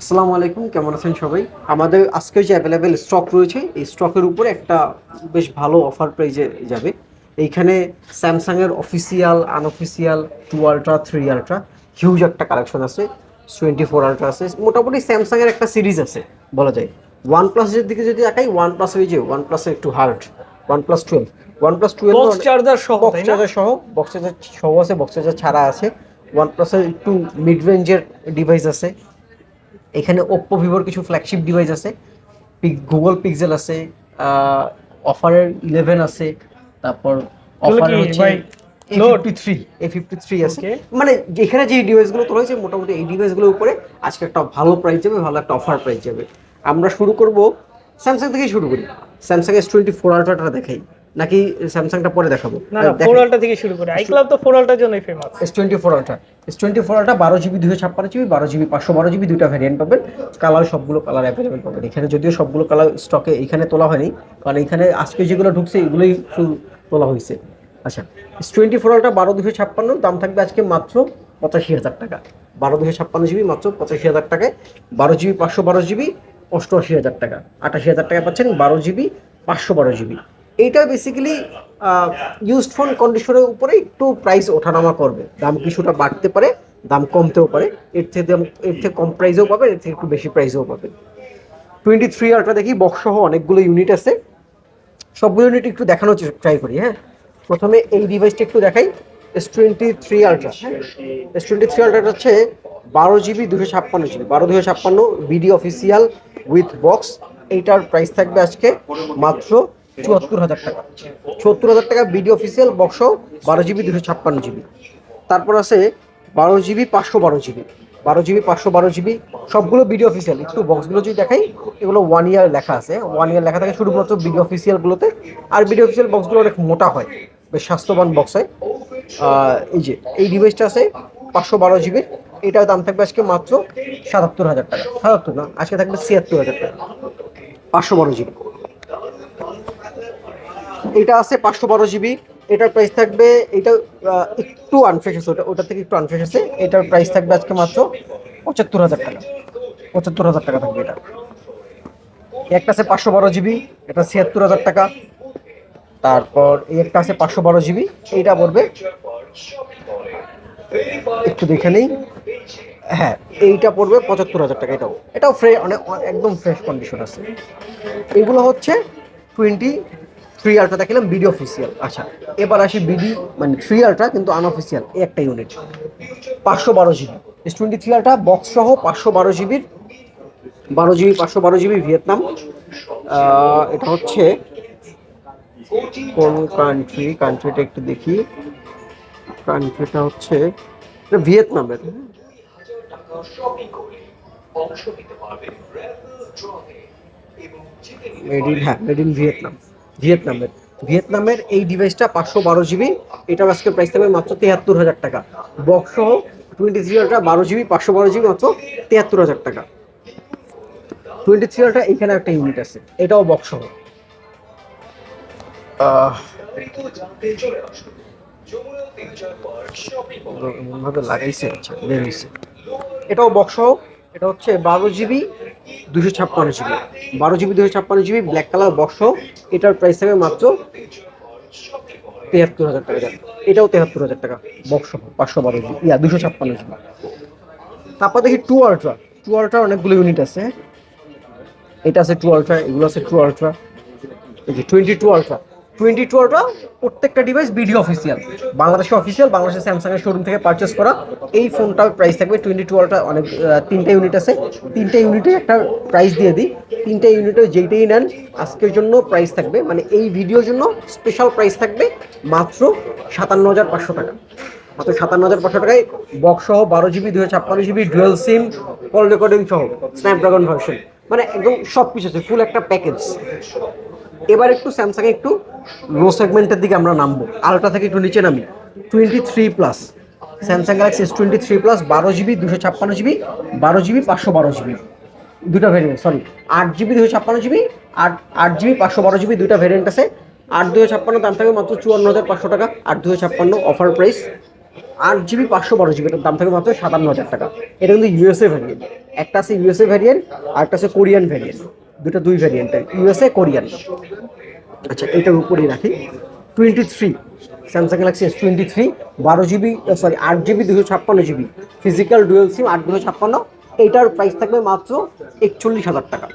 আসসালামু আলাইকুম কেমন আছেন সবাই? আমাদের আজকে যে অ্যাভেলেবেল স্টক রয়েছে এই স্টকের উপরে একটা বেশ ভালো অফার প্রাইজে যাবে। এইখানে স্যামসাংয়ের official unofficial two ultra three ultra huge একটা কালেকশন আছে টোয়েন্টি ফোর আলট্রা আছে। মোটামুটি স্যামসাংয়ের একটা সিরিজ আছে বলা যায়। ওয়ান প্লাসের দিকে যদি তাকাই ওয়ান প্লাস এই যে ওয়ান প্লাসের একটু hard one plus twelve one plus twelve box charger সহ বক্স চার্জার সহ বক্স চার্জার সহ আছে বক্স চার্জার ছাড়া আছে। ওয়ান প্লাসের একটু মিড রেঞ্জের ডিভাইস আছে। এখানে ওপ্পো ভিভোর কিছু ফ্ল্যাগশিপ ডিভাইস আছে। গুগল পিক্সেল আছে অফারের ইলেভেন আছে তারপর অফার হচ্ছে. মানে এখানে যে ডিভাইসগুলো তোলা হয়েছে মোটামুটি এই ডিভাইসগুলোর উপরে আজকে একটা ভালো প্রাইস যাবে ভালো একটা অফার প্রাইস যাবে। আমরা শুরু করব স্যামসাং থেকেই শুরু করি। স্যামসাং এস টোয়েন্টি ফোর আলট্রাটা দেখাই। নাকি স্যামসাংটা পরে দেখাবো। না ফোর আলটা থেকে শুরু করে। আই তো ফোর আলটার জন্যই famous S twenty four ultra S twenty four ultra বারো জিবি দুশো ছাপ্পান্ন জিবি বারো জিবি পাঁচশো বারো জিবি দুইটা ভ্যারিয়েন্ট পাবেন। কালার সবগুলো কালার অ্যাভেলেবেল পাবেন। এখানে যদিও সবগুলো কালার স্টকে এখানে তোলা হয়নি কারণ এখানে আজকে যেগুলো ঢুকছে এগুলোই শুধু তোলা হয়েছে। আচ্ছা এস টোয়েন্টি ফোর আলট্রা বারো দুশো ছাপ্পান্ন দাম থাকবে আজকে মাত্র পঁচাশি হাজার টাকা। বারো দুশো ছাপ্পান্ন জিবি মাত্র পঁচাশি হাজার টাকায়। বারো জিবি পাঁচশো বারো জিবি অষ্টআশি হাজার টাকা। আটাশি হাজার টাকা পাচ্ছেন বারো জিবি পাঁচশো বারো জিবি এইটা বেসিক্যালি ইউজড ফোন কন্ডিশনের উপরে একটু প্রাইস ওঠানামা করবে। দাম কিছুটা বাড়তে পারে, দাম কমতেও পারে। এর থেকে দাম- এর থেকে কম প্রাইসেও পাবেন এর থেকে একটু বেশি প্রাইসেও পাবেন টোয়েন্টি থ্রি আলট্রা দেখি বক্সসহ অনেকগুলো ইউনিট আছে। সবগুলো ইউনিট একটু দেখানোর ট্রাই করি হ্যাঁ। প্রথমে এই ডিভাইসটা একটু দেখাই S twenty three ultra S twenty three ultra হচ্ছে বারো জিবি দুশো ছাপ্পান্ন জিবি বারো, দুশো ছাপ্পান্ন বিডি অফিসিয়াল উইথ বক্স এইটার প্রাইস থাকবে আজকে মাত্র চুয়াত্তর হাজার টাকা। চুয়াত্তর হাজার টাকা বিডি অফিসিয়াল বক্স বারো জিবি দুশো ছাপ্পান্ন জিবি। তারপর আছে বারো জিবি, পাঁচশো বারো জিবি। বারো জিবি, পাঁচশো বারো জিবি, সবগুলো বিডি অফিসিয়াল। একটু বক্সগুলো যদি দেখাই, এগুলো ওয়ান ইয়ার লেখা আছে। ওয়ান ইয়ার লেখা থাকে শুধুমাত্র বিডি অফিসিয়ালগুলোতে আর বিডি অফিসিয়াল বক্সগুলো অনেক মোটা হয়, বেশ স্বাস্থ্যবান বক্স হয়। এই যে, এই ডিভাইসটা আছে পাঁচশো বারো জিবি। এটার দাম থাকবে আজকে মাত্র সাতাত্তর হাজার টাকা। সাতাত্তর না, আজকে থাকবে ছিয়াত্তর হাজার টাকা। পাঁচশো বারো জিবি। এটা আছে পাঁচশো বারো জিবি, এটার প্রাইস থাকবে, এটা একটু আনফ্রেশ আছে, ওটা ওটা থেকে একটু আনফ্রেশ আছে, এটার প্রাইস থাকবে আজকে মাত্র পঁচাত্তর হাজার টাকা। পঁচাত্তর হাজার টাকা থাকবে এটা। একটা আছে পাঁচশো বারো জিবি, এটা ছিয়াত্তর হাজার টাকা। তারপর এই একটা আছে পাঁচশো বারো জিবি, এইটা পড়বে। একটু দেখে নেই। হ্যাঁ এইটা পড়বে পঁচাত্তর হাজার টাকা, এটাও। এটাও ফ্রে অনেক একদম ফ্রেশ কন্ডিশন আছে। এগুলো হচ্ছে টোয়েন্টি থ্রি আলট্রা দেখালাম বিডি অফিসিয়াল আচ্ছা এবার আসি বিডি মানে থ্রি আলট্রা কিন্তু আনঅফিসিয়াল এই একটা ইউনিট পাঁচশো বারো GB S twenty three ultra box সহ পাঁচশো বারো জিবির বারো জিবি পাঁচশো বারো জিবি ভিয়েতনাম এটা হচ্ছে কোন কান্ট্রি কান্ট্রিটা একটু দেখি। কান্ট্রিটা হচ্ছে ভিয়েতনামের মেড ইন হ্যাঁ মেড ইন ভিয়েতনাম ভিয়েতনামের। ভিয়েতনামের এই ডিভাইসটা পাঁচশো বারো জিবি এটার আজকে প্রাইস থাকবে মাত্র তিয়াত্তর হাজার টাকা। বক্স সহ টোয়েন্টি থ্রি আলট্রা বারো জিবি পাঁচশো বারো জিবি মাত্র তিয়াত্তর হাজার টাকা। টোয়েন্টি থ্রি আলট্রা এখানে একটা ইউনিট আছে এটাও বক্স সহ। আহ, এমনভাবে লাগাইছে আচ্ছা বের হয়েছে এটাও বক্স সহ এটা হচ্ছে বারো জিবি দুশো ছাপ্পান্ন জিবি। বারো জিবি দুশো ছাপ্পান্ন জিবি ব্ল্যাক কালার বক্স এটার প্রাইস থাকবে মাত্র তেহাত্তর হাজার টাকা। এটাও তেহাত্তর হাজার টাকা। বক্স পাঁচশো বারো জিবি। ইয়া দুশো ছাপ্পান্ন জিবি। তারপর দেখি টু আলট্রা। টু আলট্রা অনেকগুলো ইউনিট আছে। এটা আছে টু আলট্রা, এগুলো আছে two ultra. Twenty two ultra. Twenty two ultra প্রত্যেকটা ডিভাইস বিডি অফিসিয়াল বাংলাদেশে অফিসিয়াল বাংলাদেশে স্যামসাং এর শোরুম থেকে পারচেস করা। এই ফোনটার প্রাইস থাকবে টোয়েন্টি টু আলট্রা অনেক তিনটা ইউনিট আছে। তিনটা ইউনিটে একটা প্রাইস দিয়ে দিই। তিনটা ইউনিটে যেইটাই নেন, আজকের জন্য প্রাইস থাকবে। মানে এই ভিডিওর জন্য স্পেশাল প্রাইস থাকবে মাত্র সাতান্ন হাজার পাঁচশো টাকা। মাত্র সাতান্ন হাজার পাঁচশো টাকায় বক্স সহ বারো জিবি দুশো ছাপ্পান্ন GB dual SIM call recording সহ স্ন্যাপড্রাগন ভার্সন মানে একদম সব কিছু আছে ফুল একটা প্যাকেজ এবার একটু স্যামসাং একটু লো সেগমেন্টের দিকে আমরা নামবো। আলট্রা থেকে একটু নিচে নামি। Twenty three plus Samsung Galaxy S twenty three plus বারো জিবি দুশো ছাপ্পান্ন জিবি বারো জিবি পাঁচশো বারো জিবি দুটা ভেরিয়েন্ট সরি আট জিবি দুশো ছাপ্পান্ন জিবি আট আট জিবি পাঁচশো বারো জিবি দুইটা ভেরিয়েন্ট আছে। আট, দুশো ছাপ্পান্ন দাম থাকবে মাত্র চুয়ান্ন হাজার পাঁচশো টাকা। আট, দুশো ছাপ্পান্ন অফার প্রাইস আট জিবি পাঁচশো বারো জিবি দাম থাকে মাত্র সাতান্ন হাজার টাকা। এটা কিন্তু ইউএসএ ভ্যারিয়েন্ট একটা আছে ইউএসএ ভ্যারিয়েন্ট আর একটা আছে কোরিয়ান ভ্যারিয়েন্ট দুটো দুই ভ্যারিয়েন্টের ইউএসএ কোরিয়ান আচ্ছা এটার উপরেই রাখি। Twenty three Samsung Galaxy S twenty three বারো জিবি সরি আট জিবি দুশো ছাপ্পান্ন জিবি ফিজিক্যাল ডুয়েল সিম আট দুশো ছাপ্পান্ন। এইটার প্রাইস থাকবে মাত্র একচল্লিশ হাজার টাকা।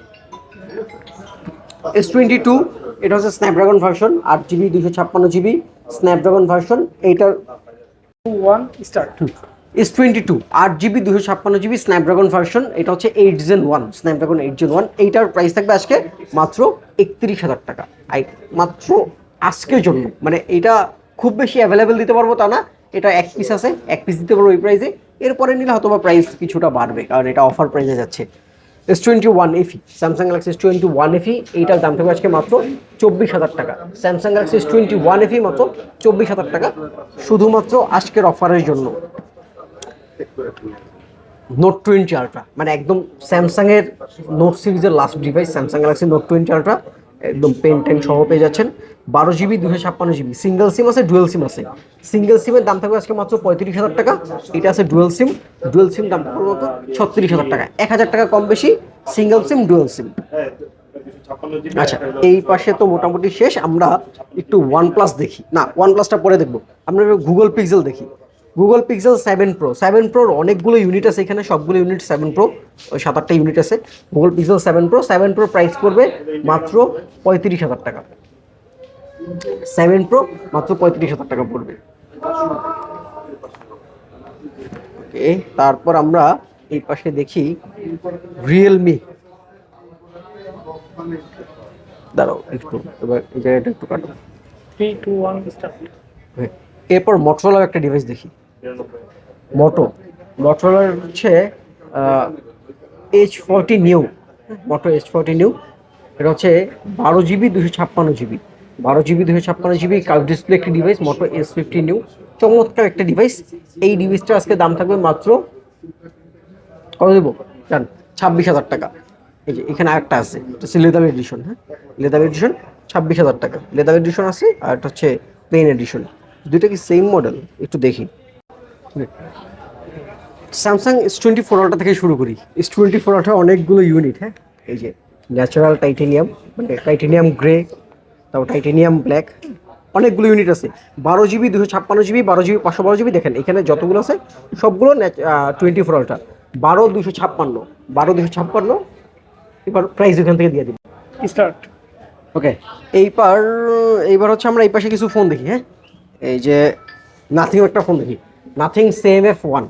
এস টোয়েন্টি টু এটা হচ্ছে স্ন্যাপড্রাগন ভার্সন আট জিবি দুশো ছাপ্পান্ন জিবি স্ন্যাপড্রাগন ভার্সন এইটার two one start S twenty two আট জিবি দুশো ছাপ্পান্ন জিবি স্ন্যাপড্রাগন ভার্সন এটা হচ্ছে eight Gen one Snapdragon eight Gen one এইটার প্রাইস থাকবে আজকে মাত্র একত্রিশ হাজার টাকা। আই, মাত্র আজকের জন্য। মানে এটা খুব বেশি অ্যাভেলেবেল দিতে পারব তা না। এটা এক পিস আছে, এক পিস দিতে পারব ওই প্রাইসে এরপরে নিলে হয়তো বা প্রাইস কিছুটা বাড়বে, কারণ এটা অফার প্রাইসে যাচ্ছে। S twenty one FE Samsung Galaxy S twenty one FE এইটার দাম থাকবে আজকে মাত্র চব্বিশ হাজার টাকা। Samsung Galaxy S twenty one FE মাত্র চব্বিশ হাজার টাকা, শুধুমাত্র আজকের অফারের জন্য। নোট টোয়েন্টি আলট্রা মানে একদম স্যামসাংয়ের নোট সিরিজের last device Samsung Galaxy Note twenty ultra একদম পেন টেন সহ পেয়ে যাচ্ছেন। বারো জিবি দুশো ছাপ্পান্ন জিবি সিঙ্গেল সিম আছে ডুয়েল সিম আছে। সিঙ্গেল সিমের দাম থাকবে আজকে মাত্র পঁয়ত্রিশ হাজার টাকা। এটা আছে ডুয়েল সিম ডুয়েল সিম দাম থাকবে ছত্রিশ হাজার টাকা। এক হাজার টাকা কম বেশি সিঙ্গেল সিম ডুয়েল সিম আচ্ছা এই পাশে তো মোটামুটি শেষ, আমরা একটু ওয়ান প্লাস দেখি। না ওয়ান প্লাসটা পরে দেখব। আমরা গুগল পিক্সেল দেখি। Google Pixel seven pro seven প্রোর অনেকগুলো ইউনিট আছে এখানে সবগুলো ইউনিট সেভেন প্রো ওই সাত আটটা ইউনিট আছে। Google Pixel seven pro seven pro price পড়বে মাত্র পঁয়ত্রিশ হাজার টাকা। সেভেন প্রো মাত্র পঁয়ত্রিশ হাজার টাকা পড়বে। ওকে তারপর আমরা এই পাশে দেখি রিয়েলমি দাঁড়াও একটু এবার এই জায়গাটা একটু কাটো। Three two one start. এরপর মোটরোলার একটা ডিভাইস দেখি। মোটো মোটরোলার হচ্ছে Edge forty new Moto Edge forty new এটা হচ্ছে বারো জিবি দুশো ছাপ্পান্ন জিবি। বারো জিবি দুশো ছাপ্পান্ন জিবি কাল ডিসপ্লে একটি device Moto S fifty new চমৎকার একটা ডিভাইস এই ডিভাইসটা আজকে দাম থাকবে মাত্র, কত দেবো? জান, ছাব্বিশ হাজার টাকা। এই যে, এখানে আরেকটা আছে, এটা হচ্ছে লেদার এডিশন হ্যাঁ? লেদার এডিশন ছাব্বিশ হাজার টাকা। লেদার এডিশন আছে, আর এটা হচ্ছে প্লেন এডিশন দুইটা কি সেম মডেল একটু দেখি। Samsung S twenty four ultra থেকে শুরু করি। এস টোয়েন্টি ফোর আলটা অনেকগুলো ইউনিট হ্যাঁ? এই যে ন্যাচারাল টাইটেনিয়াম মানে টাইটেনিয়াম গ্রে তারপর টাইটেনিয়াম ব্ল্যাক অনেকগুলো ইউনিট আছে। বারো জিবি দুশো ছাপ্পান্ন জিবি বারো জিবি পাঁচশো বারো জিবি দেখেন এখানে যতগুলো আছে সবগুলো টোয়েন্টি ফোর আলটা বারো দুশো ছাপ্পান্ন। বারো দুশো ছাপ্পান্ন এবার প্রাইস এখান থেকে দিয়ে দিই স্টার্ট ওকে এইবার এইবার হচ্ছে আমরা এই পাশে কিছু ফোন দেখি হ্যাঁ? এই যে নাথিং একটা ফোন দেখি। Nothing C M F one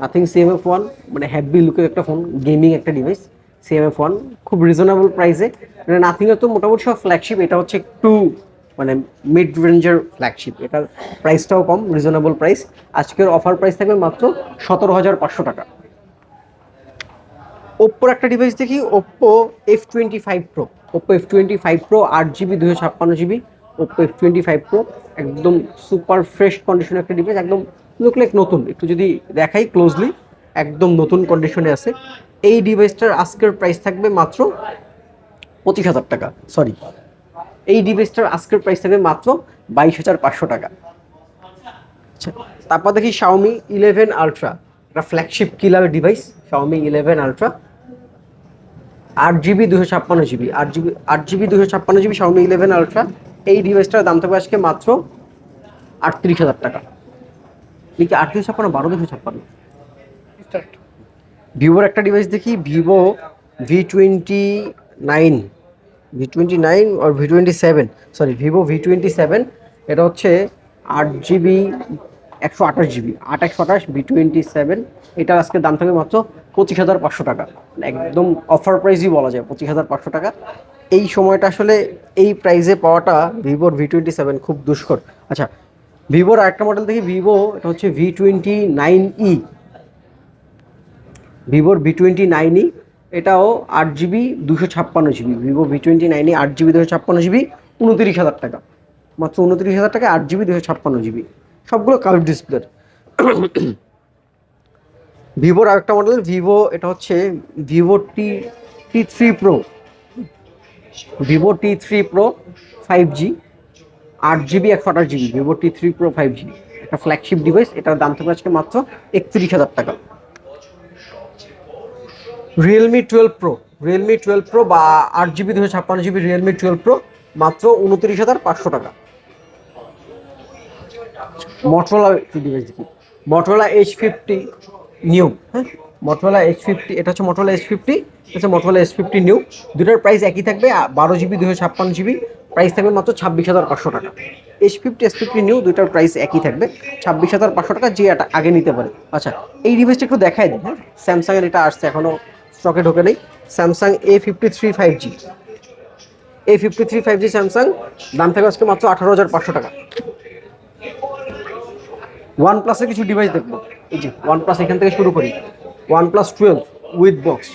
Nothing C M F one মানে হ্যাভি লুকের একটা ফোন গেমিং একটা device C M F one খুব রিজনেবল প্রাইসে মানে নাথিংয়ের তো মোটামুটি সব ফ্ল্যাগশিপ এটা হচ্ছে একটু মানে মিড রেঞ্জের ফ্ল্যাগশিপ এটার প্রাইসটাও কম রিজনেবল প্রাইস আজকের অফার প্রাইস থাকবে মাত্র সতেরো হাজার পাঁচশো টাকা। ওপ্পোর একটা ডিভাইস দেখি Oppo F twenty five pro Oppo F twenty five pro আট জিবি দুশো ছাপ্পান্ন GB Oppo F twenty five pro একদম সুপার ফ্রেশ কন্ডিশনের একটা ডিভাইস একদম লুক লাইক নতুন। একটু যদি দেখাই ক্লোজলি একদম নতুন কন্ডিশনে আছে। এই ডিভাইসটার আজকের প্রাইস থাকবে মাত্র পঁচিশ হাজার টাকা সরি এই ডিভাইসটার আজকের প্রাইস থাকবে মাত্র বাইশ হাজার পাঁচশো টাকা। আচ্ছা তারপর দেখি শাওমি ইলেভেন আলট্রা একটা flagship killer device Xiaomi eleven ultra আট জিবি দুশো ছাপ্পান্ন জিবি আট জিবি আট জিবি দুশো ছাপ্পান্ন জিবি শাওমি ইলেভেন আলট্রা এই ডিভাইসটার দাম থাকবে আজকে মাত্র আটত্রিশ হাজার টাকা। কি আট দুশো ছাপ্পান্ন বারো দুশো ছাপ্পান্ন। ভিভোর একটা ডিভাইস দেখি Vivo V twenty nine V twenty nine আর V twenty seven sorry Vivo V twenty seven এটা হচ্ছে আট জিবি একশো আঠাশ জিবি আট একশো আঠাশ ভি টোয়েন্টি সেভেন এটার আজকে দাম থাকবে মাত্র পঁচিশ হাজার পাঁচশো টাকা। মানে একদম অফার প্রাইসই বলা যায় পঁচিশ হাজার পাঁচশো টাকা। এই সময়টা আসলে এই প্রাইসে পাওয়াটা ভিভোর ভি টোয়েন্টি সেভেন খুব দুষ্কর। আচ্ছা ভিভোর আরেকটা মডেল দেখি ভিভো এটা হচ্ছে ভি টোয়েন্টি নাইন ই ভিভোর ভি টোয়েন্টি নাইন ই এটাও আট জিবি দুশো ছাপ্পান্ন জিবি ভিভো ভি টোয়েন্টি নাইনই আট জিবি দুশো ছাপ্পান্ন জিবি উনতিরিশ হাজার টাকা। মাত্র উনতিরিশ হাজার টাকা আট জিবি দুশো ছাপ্পান্ন জিবি সবগুলো কার্ভ ডিসপ্লের ভিভোর আরেকটা মডেল ভিভো এটা হচ্ছে Vivo T T three pro Vivo T three pro five G আট জিবি একশো আঠাশ GB Vivo T three pro five G একটা ফ্ল্যাগশিপ ডিভাইস এটার দাম থাকবে আজকে মাত্র একত্রিশ হাজার টাকা। Realme twelve pro Realme twelve pro বা আট জিবি দুশো ছাপ্পান্ন জিবি রিয়েলমি টুয়েলভ প্রো মাত্র উনত্রিশ হাজার পাঁচশো টাকা। মটোরোলা একটি ডিভাইস দেখি। মটোরোলা এইচ ফিফটি নিউ হ্যাঁ? মটোরোলা এইচ ফিফটি এটা হচ্ছে মটোরোলা এইচ ফিফটি হচ্ছে মটোরোলা এইচ ফিফটি নিউ দুটার প্রাইস একই থাকবে বারো জিবি দুশো ছাপ্পান্ন জিবি প্রাইস থাকবে মাত্র ছাব্বিশ হাজার পাঁচশো টাকা। Edge fifty S fifty new দুটার প্রাইস একই থাকবে, ছাব্বিশ হাজার পাঁচশো টাকা যে এটা আগে নিতে পারে। আচ্ছা এই ডিভাইসটা একটু দেখাই দিই হ্যাঁ। স্যামসাংয়ের এটা আসছে এখনও স্টকে ঢোকে নেই। Samsung A fifty three five G A fifty three five G Samsung দাম থাকবে আজকে মাত্র আঠারো হাজার পাঁচশো টাকা। ওয়ান প্লাসের কিছু ডিভাইস দেখব। এই যে ওয়ান প্লাস এখান থেকে শুরু করি। One plus twelve with box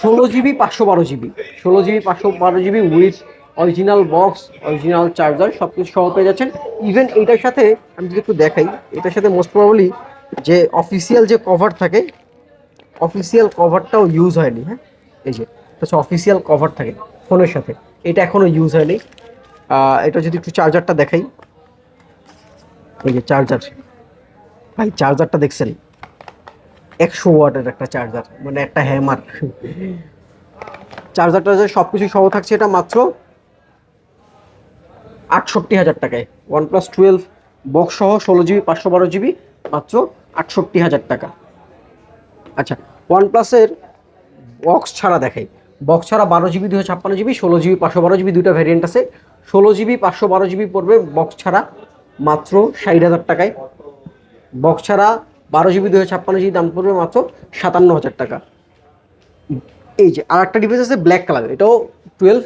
ষোলো জিবি পাঁচশো বারো জিবি ষোলো জিবি পাঁচশো বারো GB with original box original charger সব কিছু সহ পেয়ে যাচ্ছেন। ইভেন এইটার সাথে আমি যদি একটু দেখাই, এটার সাথে মোস্ট প্রবাবলি যে অফিসিয়াল যে কভার থাকে অফিসিয়াল কভারটাও ইউজ হয়নি হ্যাঁ? এই যে হচ্ছে অফিসিয়াল কভার থাকে ফোনের সাথে। এটা এখনও ইউজ হয়নি। এটা যদি একটু চার্জারটা দেখাই। এই যে চার্জার ভাই চার্জারটা দেখছেন? একশো ওয়াটের একটা চার্জার মানে একটা হ্যামার চার্জারটা যে সব কিছু সহ থাকছে এটা মাত্র আটষট্টি হাজার টাকায়। ওয়ান প্লাস টুয়েলভ বক্স সহ ষোলো জিবি পাঁচশো বারো জিবি মাত্র আটষট্টি হাজার টাকা। আচ্ছা ওয়ান প্লাসের বক্স ছাড়া দেখাই। বক্স ছাড়া বারো জিবি দুশো ছাপ্পান্ন জিবি ষোলো জিবি পাঁচশো বারো জিবি দুটো ভ্যারিয়েন্ট আছে। ষোলো জিবি পাঁচশো বারো জিবি পড়বে বক্স ছাড়া মাত্র ষাট হাজার টাকায়। বক্স ছাড়া বারো জিবি দুশো ছাপ্পান্ন জিবি দাম পড়বে মাত্র সাতান্ন হাজার টাকা। এই যে আর একটা ডিভাইস আছে ব্ল্যাক কালার এটাও টুয়েলভ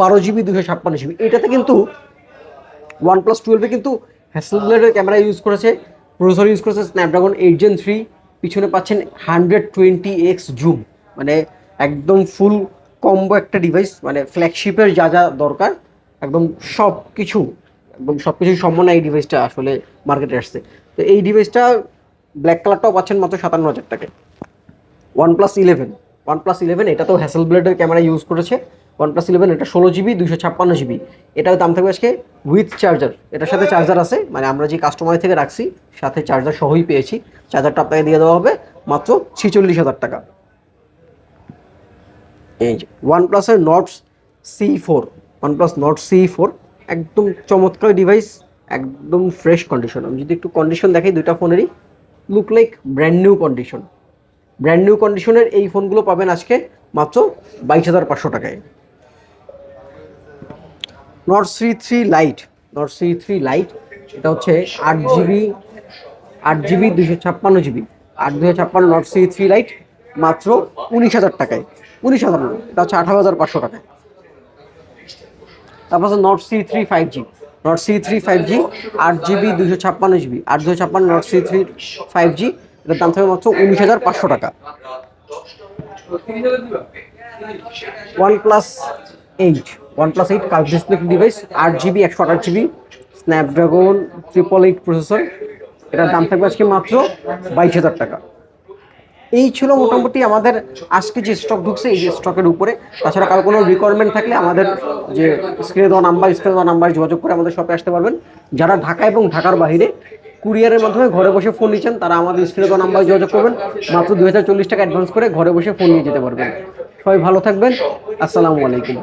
বারো জিবি দুশো ছাপ্পান্ন জিবি। এটাতে কিন্তু ওয়ান প্লাস টুয়েলভে কিন্তু হ্যাসেলব্লেডের ক্যামেরা ইউজ করেছে প্রসেসর ইউজ করেছে স্ন্যাপড্রাগন এইট জেন থ্রি পিছনে পাচ্ছেন হান্ড্রেড টোয়েন্টি এক্স জুম মানে একদম ফুল কম্বো একটা ডিভাইস মানে ফ্ল্যাগশিপের যা যা দরকার, একদম সব কিছু একদম সব কিছুর সম্মানে এই ডিভাইসটা আসলে মার্কেটে আসছে। তো এই ডিভাইসটা ব্ল্যাক কালারটাও পাচ্ছেন মাত্র সাতান্ন হাজার টাকায়। One plus eleven one plus eleven এটাতেও হ্যাসেল ব্লেডের ক্যামেরা ইউজ করেছে। ওয়ান প্লাস ইলেভেন এটা ষোলো জিবি দুশো ছাপ্পান্ন জিবি এটার দাম থাকবে আজকে উইথ চার্জার এটার সাথে চার্জার আছে মানে আমরা যে কাস্টমার থেকে রাখছি, সাথে চার্জার সহই পেয়েছি। চার্জারটা আপনাকে দিয়ে দেওয়া হবে মাত্র ছিচল্লিশ হাজার টাকা। এই যে ওয়ান প্লাসের Nord CE four one plus Nord CE four একদম চমৎকার ডিভাইস একদম ফ্রেশ কন্ডিশন আমি যদি একটু কন্ডিশন দেখাই দুইটা ফোনেরই look like brand new condition brand new কন্ডিশনের এই ফোনগুলো পাবেন আজকে মাত্র বাইশ হাজার পাঁচশো টাকায়। Nord CE three lite Nord CE three lite এটা হচ্ছে আট জিবি আট জিবি দুশো ছাপ্পান্ন জিবি আট দুশো ছাপ্পান্ন নট সি থ্রি লাইট মাত্র উনিশ হাজার টাকায়। উনিশ হাজার এটা হচ্ছে আঠারো হাজার পাঁচশো টাকায়। তারপর হচ্ছে Nord CE three five G Nord CE three five G আট জিবি দুশো ছাপ্পান্ন জিবি আট দুশো ছাপ্পান্ন Nord CE three five G এটার দাম থাকবে মাত্র উনিশ হাজার পাঁচশো টাকা। One plus eight one plus eight curve display device আট জিবি একশো আঠাশ GB Snapdragon triple eight processor এটার দাম থাকবে আজকে মাত্র বাইশ হাজার টাকা। এই ছিল মোটামুটি আমাদের আজকে যে স্টক ঢুকছে, এই যে স্টকের উপরে। তাছাড়া কারও কোনো রিকোয়ারমেন্ট থাকলে আমাদের যে স্ক্রিনে দেওয়া নাম্বার স্ক্রিনে দেওয়া নাম্বারে যোগাযোগ করে আমাদের শপে আসতে পারবেন। যারা ঢাকা এবং ঢাকার বাইরে কুরিয়ারের মাধ্যমে ঘরে বসে ফোন নিচ্ছেন, তারা আমাদের স্ক্রিনে দেওয়া নাম্বারে যোগাযোগ করবেন। মাত্র দুই হাজার চল্লিশ টাকা অ্যাডভান্স করে ঘরে বসে ফোন নিয়ে যেতে পারবেন। সবাই ভালো থাকবেন। আসসালামু আলাইকুম।